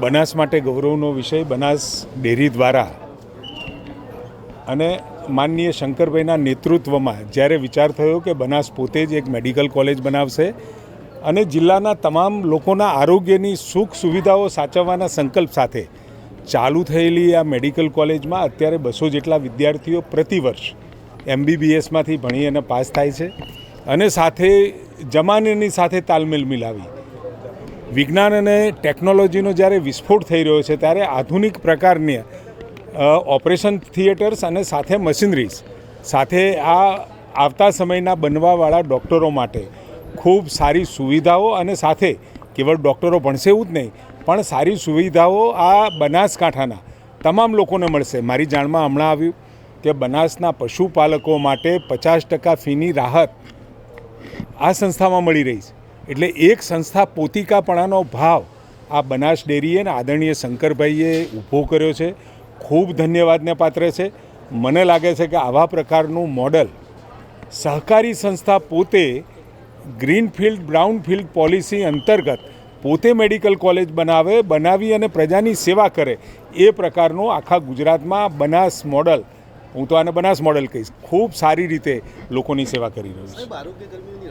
બનાસ માટે ગૌરવનો વિષય બનાસ ડેરી દ્વારા. અને માનનીય શંકરભાઈના નેતૃત્વમાં જ્યારે વિચાર થયો કે બનાસ પોતે જ એક મેડિકલ કોલેજ બનાવશે અને જિલ્લાના તમામ લોકોના આરોગ્યની સુખ સુવિધાઓ સાચવવાના સંકલ્પ સાથે ચાલુ થયેલી આ મેડિકલ કોલેજમાં અત્યારે બસો જેટલા વિદ્યાર્થીઓ પ્રતિવર્ષ એમબીબીએસમાંથી ભણી અને પાસ થાય છે. અને સાથે જમાનેની સાથે તાલમેલ મિલાવી વિજ્ઞાન અને ટેકનોલોજીનો જ્યારે વિસ્ફોટ થઈ રહ્યો છે, ત્યારે આધુનિક પ્રકારની ઓપરેશન થિયેટર્સ અને સાથે મશીનરીઝ, સાથે આ આવતા સમયના બનવાવાળા ડૉક્ટરો માટે ખૂબ સારી સુવિધાઓ અને સાથે કેવળ ડૉક્ટરો ભણશે એવું જ નહીં, પણ સારી સુવિધાઓ આ બનાસકાંઠાના તમામ લોકોને મળશે. મારી જાણમાં હમણાં આવ્યું કે બનાસના પશુપાલકો માટે પચાસ ટકા ફીની રાહત આ સંસ્થામાં મળી રહી છે. એટલે એક સંસ્થા પોતિકાપણાનો ભાવ આ બનાસ ડેરીએ અને આદરણીય શંકરભાઈએ ઊભો કર્યો છે. ખૂબ ધન્યવાદને પાત્ર છે. મને લાગે છે કે આવા પ્રકારનું મોડલ સહકારી સંસ્થા પોતે ગ્રીનફિલ્ડ, બ્રાઉનફિલ્ડ પોલિસી અંતર્ગત પોતે મેડિકલ કોલેજ બનાવે, બનાવી અને પ્રજાની સેવા કરે એ પ્રકારનું આખા ગુજરાતમાં બનાસ મોડલ, હું તો આને બનાસ મોડલ કહીશ, ખૂબ સારી રીતે લોકોની સેવા કરી રહ્યું છે.